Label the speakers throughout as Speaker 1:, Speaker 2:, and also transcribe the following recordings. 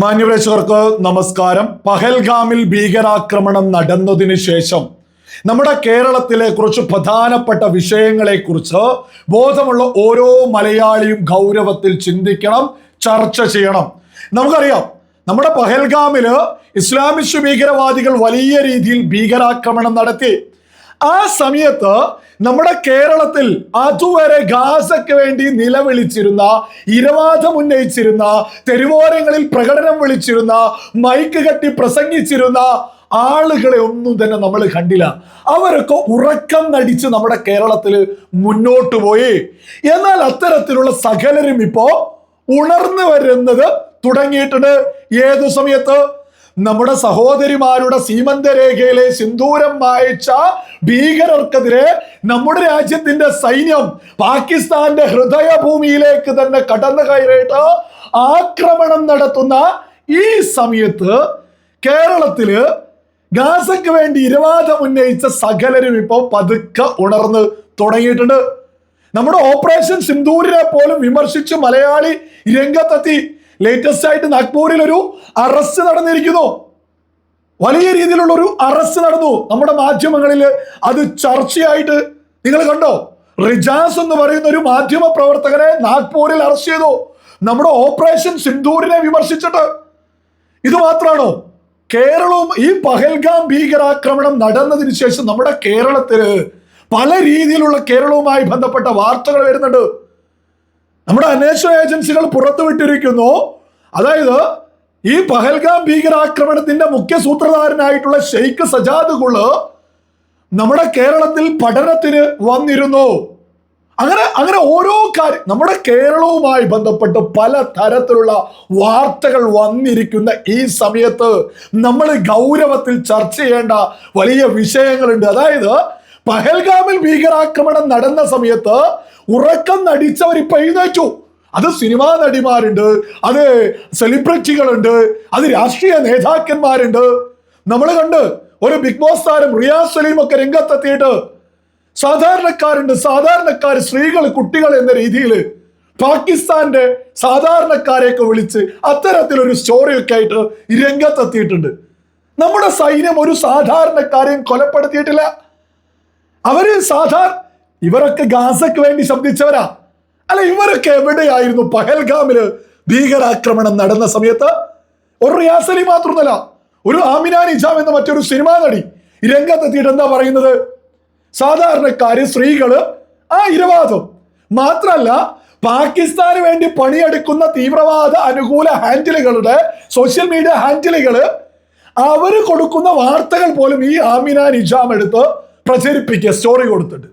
Speaker 1: മാന്യപ്രേക്ഷകർക്ക് നമസ്കാരം. പഹൽഗാമിൽ ഭീകരാക്രമണം നടന്നതിന് ശേഷം നമ്മുടെ കേരളത്തിലെ കുറച്ച് പ്രധാനപ്പെട്ട വിഷയങ്ങളെക്കുറിച്ച് ബോധമുള്ള ഓരോ മലയാളിയും ഗൗരവത്തിൽ ചിന്തിക്കണം ചർച്ച ചെയ്യണം. നമുക്കറിയാം നമ്മുടെ പഹൽഗാമിൽ ഇസ്ലാമിസ്റ്റ് ഭീകരവാദികൾ വലിയ രീതിയിൽ ഭീകരാക്രമണം നടത്തി. ആ സമയത്ത് നമ്മുടെ കേരളത്തിൽ അതുവരെ ഗാസയ്ക്ക് വേണ്ടി നിലവിളിച്ചിരുന്ന ഇരവാദം ഉന്നയിച്ചിരുന്ന തെരുവോരങ്ങളിൽ പ്രകടനം വിളിച്ചിരുന്ന മൈക്ക് കെട്ടി പ്രസംഗിച്ചിരുന്ന ആളുകളെ ഒന്നും തന്നെ നമ്മൾ കണ്ടില്ല. അവരൊക്കെ ഉറക്കം നടിച്ച് നമ്മുടെ കേരളത്തിൽ മുന്നോട്ട് പോയി. എന്നാൽ അത്തരത്തിലുള്ള സകലരും ഇപ്പോ ഉണർന്നു വരുന്നത് തുടങ്ങിയിട്ടുണ്ട്. ഏതു സമയത്ത്? നമ്മുടെ സഹോദരിമാരുടെ സീമന്തരേഖയിലെ സിന്ദൂരം മായച്ച ഭീകരർക്കെതിരെ നമ്മുടെ രാജ്യത്തിന്റെ സൈന്യം പാകിസ്ഥാന്റെ ഹൃദയഭൂമിയിലേക്ക് തന്നെ കടന്നു കയറിയിട്ട് ആക്രമണം നടത്തുന്ന ഈ സമയത്ത് കേരളത്തിൽ ഗാസയ്ക്ക് വേണ്ടി ഇരുവാദം ഉന്നയിച്ച സകലരും ഇപ്പോൾ പതുക്കെ ഉണർന്ന് തുടങ്ങിയിട്ടുണ്ട്. നമ്മുടെ ഓപ്പറേഷൻ സിന്ദൂരിനെ പോലും വിമർശിച്ച് മലയാളി രംഗത്തെത്തി. ലേറ്റസ്റ്റ് ആയിട്ട് നാഗ്പൂരിൽ ഒരു അറസ്റ്റ് നടന്നിരിക്കുന്നു. വലിയ രീതിയിലുള്ള ഒരു അറസ്റ്റ് നടന്നു. നമ്മുടെ മാധ്യമങ്ങളിൽ അത് ചർച്ചയായിട്ട് നിങ്ങൾ കണ്ടോ? റിജാസ് എന്ന് പറയുന്ന ഒരു മാധ്യമ പ്രവർത്തകനെ നാഗ്പൂരിൽ അറസ്റ്റ് ചെയ്തു. നമ്മുടെ ഓപ്പറേഷൻ സിന്ധൂരിനെ വിമർശിച്ചിട്ട്. ഇത് മാത്രമാണോ? കേരളവും ഈ പഹൽഗാം ഭീകരാക്രമണം നടന്നതിന് ശേഷം നമ്മുടെ കേരളത്തിൽ പല രീതിയിലുള്ള കേരളവുമായി ബന്ധപ്പെട്ട വാർത്തകൾ വരുന്നുണ്ട്. നമ്മുടെ അന്വേഷണ ഏജൻസികൾ പുറത്തുവിട്ടിരിക്കുന്നു. അതായത് ഈ പഹൽഗാം ഭീകരാക്രമണത്തിന്റെ മുഖ്യ സൂത്രധാരനായിട്ടുള്ള ഷെയ്ഖ് സജാദ് ഗുൾ നമ്മുടെ കേരളത്തിൽ പഠനത്തിന് വന്നിരുന്നു. അങ്ങനെ അങ്ങനെ ഓരോ കാര്യം നമ്മുടെ കേരളവുമായി ബന്ധപ്പെട്ട് പല തരത്തിലുള്ള വാർത്തകൾ വന്നിരിക്കുന്ന ഈ സമയത്ത് നമ്മൾ ഗൗരവത്തിൽ ചർച്ച ചെയ്യേണ്ട വലിയ വിഷയങ്ങളുണ്ട്. അതായത് പഹൽഗാമിൽ ഭീകരാക്രമണം നടന്ന സമയത്ത് ഉറക്കം നടിച്ചവർ ഇപ്പൊ എഴുന്നേറ്റു. അത് സിനിമാ നടിമാരുണ്ട് അത് സെലിബ്രിറ്റികളുണ്ട് അത് രാഷ്ട്രീയ നേതാക്കന്മാരുണ്ട്. നമ്മൾ കണ്ട് ഒരു ബിഗ് ബോസ് താരം റിയാസ് സലീം ഒക്കെ രംഗത്തെത്തിയിട്ട് സാധാരണക്കാരുണ്ട് സാധാരണക്കാർ സ്ത്രീകൾ കുട്ടികൾ എന്ന രീതിയിൽ പാകിസ്ഥാന്റെ സാധാരണക്കാരെയൊക്കെ വിളിച്ച് അത്തരത്തിലൊരു സ്റ്റോറിയൊക്കെ ആയിട്ട് രംഗത്തെത്തിയിട്ടുണ്ട്. നമ്മുടെ സൈന്യം ഒരു സാധാരണക്കാരെയും കൊലപ്പെടുത്തിയിട്ടില്ല. അവർ സാധാരണ ഇവരൊക്കെ ഗാസയ്ക്ക് വേണ്ടി ശബ്ദിച്ചവരാ. അല്ല ഇവരൊക്കെ എവിടെയായിരുന്നു പഹൽഗാമിൽ ഭീകരാക്രമണം നടന്ന സമയത്ത്? ഒരു റിയാസലി മാത്രമല്ല ഒരു ആമിന നിജാം എന്ന മറ്റൊരു സിനിമാ നടി രംഗത്തെത്തിയിട്ട് എന്താ പറയുന്നത്? സാധാരണക്കാര് സ്ത്രീകൾ ആ ഇരവാദം. മാത്രല്ല പാകിസ്ഥാന് വേണ്ടി പണിയെടുക്കുന്ന തീവ്രവാദ അനുകൂല ഹാൻഡിലുകളുടെ സോഷ്യൽ മീഡിയ ഹാൻഡിലുകൾ അവർ കൊടുക്കുന്ന വാർത്തകൾ പോലും ഈ ആമിന നിജാം എടുത്ത് പ്രചരിപ്പിക്കുക സ്റ്റോറി കൊടുത്തിട്ട്.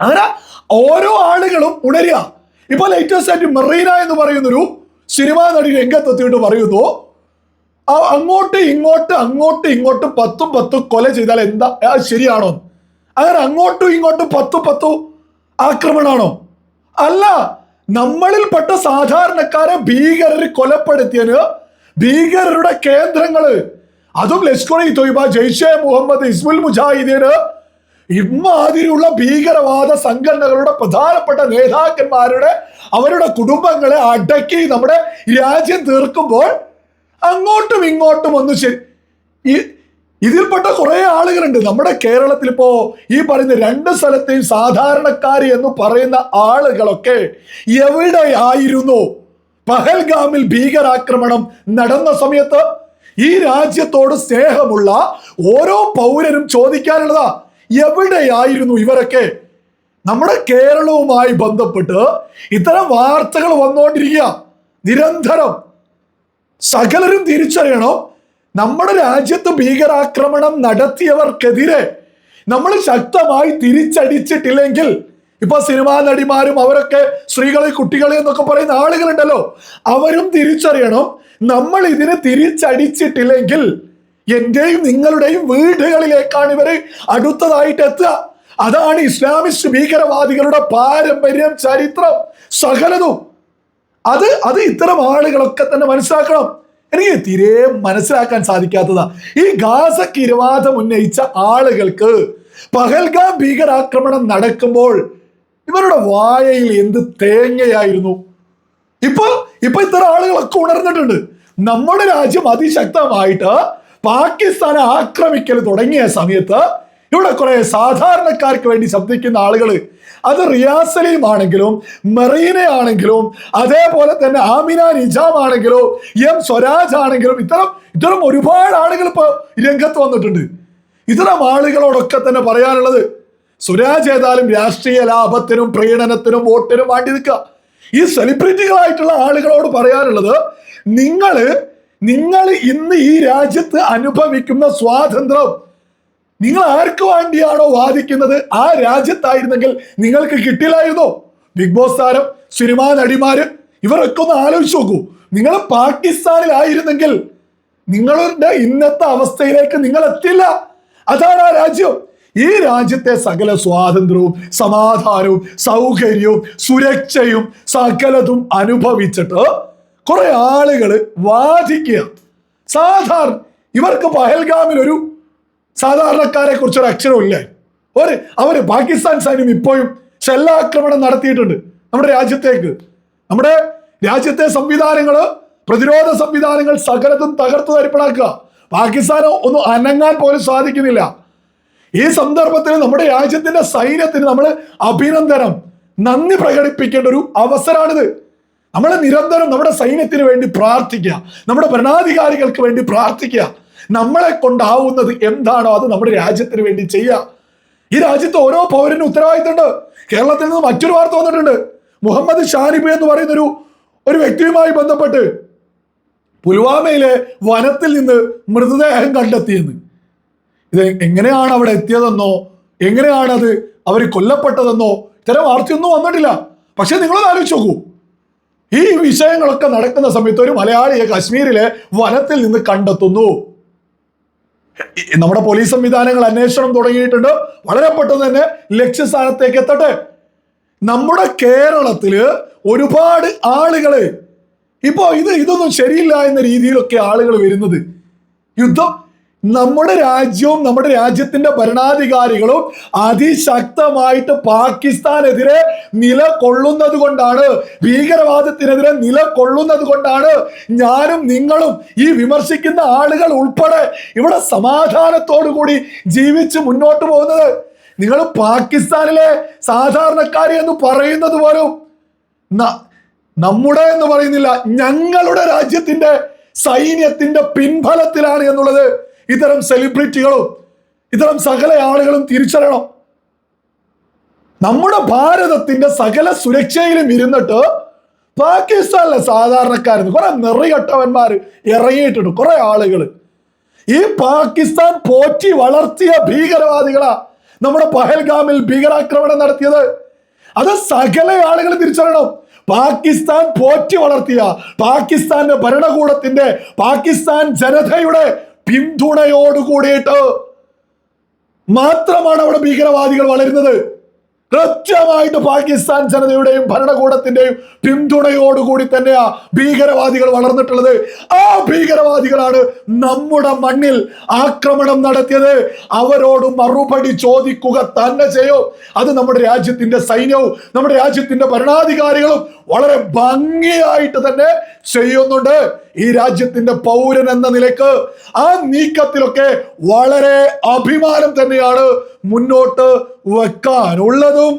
Speaker 1: അങ്ങനെ ഓരോ ആളുകളും ഉണരുക. ഇപ്പൊ ലേറ്റസ്റ്റ് ആയിട്ട് മെറീന എന്ന് പറയുന്നൊരു സിനിമാ നടി രംഗത്തെത്തിയിട്ട് പറയുന്നു. അങ്ങോട്ട് ഇങ്ങോട്ട് അങ്ങോട്ട് ഇങ്ങോട്ട് പത്തും പത്തും കൊല ചെയ്താൽ എന്താ? ശരിയാണോ? അങ്ങനെ അങ്ങോട്ടും ഇങ്ങോട്ടും പത്തും പത്തും ആക്രമണമാണോ? അല്ല നമ്മളിൽപ്പെട്ട സാധാരണക്കാരെ ഭീകരർ കൊലപ്പെടുത്തിയതിന് ഭീകരരുടെ കേന്ദ്രങ്ങൾ. അതും ലഷ്കർ ഇ തൊയ്ബ ജയ്ഷെ മുഹമ്മദ് ഇസ്മുൽ മുജാഹിദീന് ഇമാതിരിയുള്ള ഭീകരവാദ സംഘടനകളുടെ പ്രധാനപ്പെട്ട നേതാക്കന്മാരുടെ അവരുടെ കുടുംബങ്ങളെ അടക്കി നമ്മുടെ രാജ്യം തീർക്കുമ്പോൾ അങ്ങോട്ടും ഇങ്ങോട്ടും ഒന്ന് ഈ ഇതിൽപ്പെട്ട കുറെ ആളുകളുണ്ട്. നമ്മുടെ കേരളത്തിൽ ഇപ്പോ ഈ പറയുന്ന രണ്ട് സ്ഥലത്തെയും സാധാരണക്കാർ എന്ന് പറയുന്ന ആളുകളൊക്കെ എവിടെയായിരുന്നു? പഹൽഗാമിൽ ഭീകരാക്രമണം നടന്ന സമയത്ത് ഈ രാജ്യത്തോട് സ്നേഹമുള്ള ഓരോ പൗരനും ചോദിക്കാനുള്ളതാ. എവിടെയായിരുന്നു ഇവരൊക്കെ? നമ്മുടെ കേരളവുമായി ബന്ധപ്പെട്ട് ഇത്തരം വാർത്തകൾ വന്നുകൊണ്ടിരിക്കുക നിരന്തരം. സകലരും തിരിച്ചറിയണം. നമ്മുടെ രാജ്യത്ത് ഭീകരാക്രമണം നടത്തിയവർക്കെതിരെ നമ്മൾ ശക്തമായി തിരിച്ചടിച്ചിട്ടില്ലെങ്കിൽ ഇപ്പൊ സിനിമാ നടിമാരും അവരൊക്കെ സ്ത്രീകളെ കുട്ടികളെ എന്നൊക്കെ പറയുന്ന ആളുകളുണ്ടല്ലോ. അവരും തിരിച്ചറിയണം. നമ്മൾ ഇതിനെ തിരിച്ചടിച്ചിട്ടില്ലെങ്കിൽ എന്റെയും നിങ്ങളുടെയും വീടുകളിലേക്കാണ് ഇവർ അടുത്തതായിട്ട് എത്തുക. അതാണ് ഇസ്ലാമിസ്റ്റ് ഭീകരവാദികളുടെ പാരമ്പര്യം ചരിത്രം സകലതും. അത് അത് ഇത്തരം ആളുകളൊക്കെ തന്നെ മനസ്സിലാക്കണം. എനിക്ക് തീരെ മനസ്സിലാക്കാൻ സാധിക്കാത്തതാ. ഈ ഗാസക്ക് ഉന്നയിച്ച ആളുകൾക്ക് പഹൽഗാം ഭീകരാക്രമണം നടക്കുമ്പോൾ ഇവരുടെ വായയിൽ എന്ത് തേങ്ങയായിരുന്നു? ഇപ്പൊ ഇപ്പൊ ഇത്തരം ആളുകളൊക്കെ ഉണർന്നിട്ടുണ്ട്. നമ്മുടെ രാജ്യം അതിശക്തമായിട്ട് പാകിസ്ഥാനെ ആക്രമിക്കൽ തുടങ്ങിയ സമയത്ത് ഇവിടെ കുറെ സാധാരണക്കാർക്ക് വേണ്ടി ശബ്ദിക്കുന്ന ആളുകൾ. അത് റിയാസ് ആണെങ്കിലും മെറീന ആണെങ്കിലും അതേപോലെ തന്നെ ആമിന നിജാം ആണെങ്കിലും എം സ്വരാജ് ആണെങ്കിലും ഇത്തരം ഇത്തരം ഒരുപാട് ആളുകൾ ഇപ്പോൾ രംഗത്ത് വന്നിട്ടുണ്ട്. ഇത്തരം ആളുകളോടൊക്കെ തന്നെ പറയാനുള്ളത് സ്വരാജ് ഏതായാലും രാഷ്ട്രീയ ലാഭത്തിനും പ്രീണനത്തിനും വോട്ടിനും വേണ്ടി നിൽക്കുക. ഈ സെലിബ്രിറ്റികളായിട്ടുള്ള ആളുകളോട് പറയാനുള്ളത് നിങ്ങൾ നിങ്ങൾ ഇന്ന് ഈ രാജ്യത്ത് അനുഭവിക്കുന്ന സ്വാതന്ത്ര്യം നിങ്ങൾ ആർക്ക് വേണ്ടിയാണോ വാദിക്കുന്നത്? ആ രാജ്യത്തായിരുന്നെങ്കിൽ നിങ്ങൾക്ക് കിട്ടില്ലായിരുന്നോ? ബിഗ് ബോസ് താരം സിനിമാ നടിമാര് ഇവരൊക്കെ ഒന്ന് ആലോചിച്ച് നോക്കൂ. നിങ്ങൾ പാകിസ്ഥാനിലായിരുന്നെങ്കിൽ നിങ്ങളുടെ ഇന്നത്തെ അവസ്ഥയിലേക്ക് നിങ്ങൾ എത്തില്ല. അതാണ് ആ രാജ്യം. ഈ രാജ്യത്തെ സകല സ്വാതന്ത്ര്യവും സമാധാനവും സൗകര്യവും സുരക്ഷയും സകലതും അനുഭവിച്ചിട്ട് കുറെ ആളുകൾ വാദിക്കുക. സാധാരണ ഇവർക്ക് പഹൽഗാമിൽ ഒരു സാധാരണക്കാരെ കുറിച്ച് ഒരു അക്ഷരവും ഇല്ല? ഒരു അവർ പാകിസ്ഥാൻ സൈന്യം ഇപ്പോഴും ഷെല്ലാക്രമണം നടത്തിയിട്ടുണ്ട് നമ്മുടെ രാജ്യത്തേക്ക്. നമ്മുടെ രാജ്യത്തെ സംവിധാനങ്ങൾ പ്രതിരോധ സംവിധാനങ്ങൾ സകലത്തും തകർത്തു തരിപ്പണാക്കുക. പാകിസ്ഥാന് ഒന്നും അനങ്ങാൻ പോലും സാധിക്കുന്നില്ല. ഈ സന്ദർഭത്തിൽ നമ്മുടെ രാജ്യത്തിന്റെ സൈന്യത്തിന് നമ്മൾ അഭിനന്ദനം. നന്ദി പ്രകടിപ്പിക്കേണ്ട ഒരു അവസരമാണിത് നമ്മൾ നിരന്തരം നമ്മുടെ സൈന്യത്തിന് വേണ്ടി പ്രാർത്ഥിക്കുക. നമ്മുടെ ഭരണാധികാരികൾക്ക് വേണ്ടി പ്രാർത്ഥിക്കുക. നമ്മളെ കൊണ്ടാവുന്നത് എന്താണോ അത് നമ്മുടെ രാജ്യത്തിന് വേണ്ടി ചെയ്യുക. ഈ രാജ്യത്ത് ഓരോ പൗരനും ഉത്തരവാദിത്തമുണ്ട്. കേരളത്തിൽ നിന്ന് മറ്റൊരു വാർത്ത വന്നിട്ടുണ്ട്. മുഹമ്മദ് ഷാനിബ് എന്ന് പറയുന്ന ഒരു ഒരു വ്യക്തിയുമായി ബന്ധപ്പെട്ട് പുൽവാമയിലെ വനത്തിൽ നിന്ന് മൃതദേഹം കണ്ടെത്തിയെന്ന്. ഇത് എങ്ങനെയാണ് അവിടെ എത്തിയതെന്നോ എങ്ങനെയാണത് അവർ കൊല്ലപ്പെട്ടതെന്നോ ഇത്തരം വാർത്തയൊന്നും വന്നിട്ടില്ല. പക്ഷെ നിങ്ങളത് ആലോചിച്ച് നോക്കൂ. ഈ വിഷയങ്ങളൊക്കെ നടക്കുന്ന സമയത്ത് ഒരു മലയാളിയെ കശ്മീരിലെ വനത്തിൽ നിന്ന് കണ്ടെത്തുന്നു. നമ്മുടെ പോലീസ് സംവിധാനങ്ങൾ അന്വേഷണം തുടങ്ങിയിട്ടുണ്ട്. വളരെ പെട്ടെന്ന് തന്നെ ലക്ഷ്യസ്ഥാനത്തേക്ക് എത്തട്ടെ. നമ്മുടെ കേരളത്തിൽ ഒരുപാട് ആളുകൾ ഇപ്പോ ഇത് ഇതൊന്നും ശരിയില്ല എന്ന രീതിയിലൊക്കെ ആളുകൾ വരുന്നത്. യുദ്ധം നമ്മുടെ രാജ്യവും നമ്മുടെ രാജ്യത്തിന്റെ ഭരണാധികാരികളും അതിശക്തമായിട്ട് പാകിസ്ഥാനെതിരെ നിലകൊള്ളുന്നത് കൊണ്ടാണ് ഭീകരവാദത്തിനെതിരെ നിലകൊള്ളുന്നത് കൊണ്ടാണ് ഞാനും നിങ്ങളും ഈ വിമർശിക്കുന്ന ആളുകൾ ഉൾപ്പെടെ ഇവിടെ സമാധാനത്തോടു കൂടി ജീവിച്ച് മുന്നോട്ട് പോകുന്നത്. നിങ്ങൾ പാകിസ്ഥാനിലെ സാധാരണക്കാർ എന്ന് പറയുന്നത് പോലും നമ്മുടെ എന്ന് പറയുന്നില്ല ഞങ്ങളുടെ രാജ്യത്തിന്റെ സൈന്യത്തിന്റെ പിൻഫലത്തിലാണ് എന്നുള്ളത്. ഇത്തരം സെലിബ്രിറ്റികളും ഇത്തരം സകല ആളുകളും തിരിച്ചറിയണം. നമ്മുടെ ഭാരതത്തിന്റെ സകല സുരക്ഷയിലും ഇരുന്നിട്ട് പാകിസ്ഥാനിലെ സാധാരണക്കാരെന്ന് കുറെ നെറികെട്ടവന്മാര് ഇറങ്ങിയിട്ടുണ്ട് കുറെ ആളുകൾ. ഈ പാകിസ്ഥാൻ പോറ്റി വളർത്തിയ ഭീകരവാദികളാ നമ്മുടെ പഹൽഗാമിൽ ഭീകരാക്രമണം നടത്തിയത്. അത് സകല ആളുകൾ തിരിച്ചറിയണം. പാകിസ്ഥാൻ പോറ്റി വളർത്തിയ പാകിസ്ഥാന്റെ ഭരണകൂടത്തിന്റെ പാകിസ്ഥാൻ ജനതയുടെ പിന്തുണയോട് കൂടിയിട്ട് മാത്രമാണ് അവിടെ ഭീകരവാദികൾ വളരുന്നത്. കൃത്യമായിട്ട് പാകിസ്ഥാൻ ജനതയുടെയും ഭരണകൂടത്തിന്റെയും പിന്തുണയോടുകൂടി തന്നെയാ ഭീകരവാദികൾ വളർന്നിട്ടുള്ളത്. ആ ഭീകരവാദികളാണ് നമ്മുടെ മണ്ണിൽ ആക്രമണം നടത്തിയത്. അവരോട് മറുപടി ചോദിക്കുക തന്നെ ചെയ്യും. അത് നമ്മുടെ രാജ്യത്തിന്റെ സൈന്യവും നമ്മുടെ രാജ്യത്തിന്റെ ഭരണാധികാരികളും വളരെ ഭംഗിയായിട്ട് തന്നെ ചെയ്യുന്നുണ്ട്. ഈ രാജ്യത്തിന്റെ പൗരൻ എന്ന നിലയ്ക്ക് ആ നീക്കത്തിലൊക്കെ വളരെ അഭിമാനം തന്നെയാണ് മുന്നോട്ട് വെക്കാനുള്ളതും